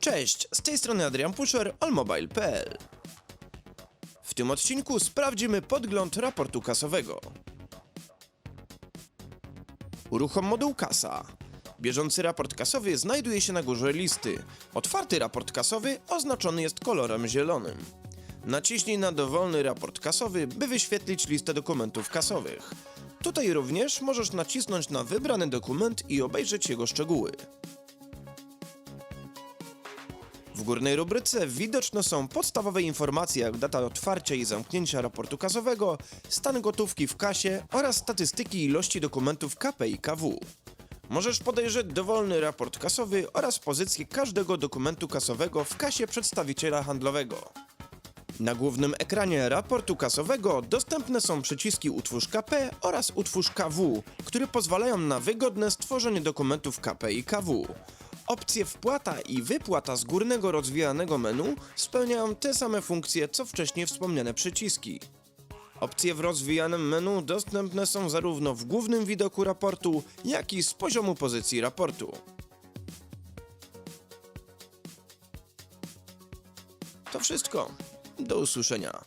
Cześć, z tej strony Adrian Pusher, allmobile.pl. W tym odcinku sprawdzimy podgląd raportu kasowego. Uruchom moduł kasa. Bieżący raport kasowy znajduje się na górze listy. Otwarty raport kasowy oznaczony jest kolorem zielonym. Naciśnij na dowolny raport kasowy, by wyświetlić listę dokumentów kasowych. Tutaj również możesz nacisnąć na wybrany dokument i obejrzeć jego szczegóły. W górnej rubryce widoczne są podstawowe informacje jak data otwarcia i zamknięcia raportu kasowego, stan gotówki w kasie oraz statystyki ilości dokumentów KP i KW. Możesz podejrzeć dowolny raport kasowy oraz pozycję każdego dokumentu kasowego w kasie przedstawiciela handlowego. Na głównym ekranie raportu kasowego dostępne są przyciski Utwórz KP oraz Utwórz KW, które pozwalają na wygodne stworzenie dokumentów KP i KW. Opcje wpłata i wypłata z górnego rozwijanego menu spełniają te same funkcje co wcześniej wspomniane przyciski. Opcje w rozwijanym menu dostępne są zarówno w głównym widoku raportu, jak i z poziomu pozycji raportu. To wszystko. Do usłyszenia.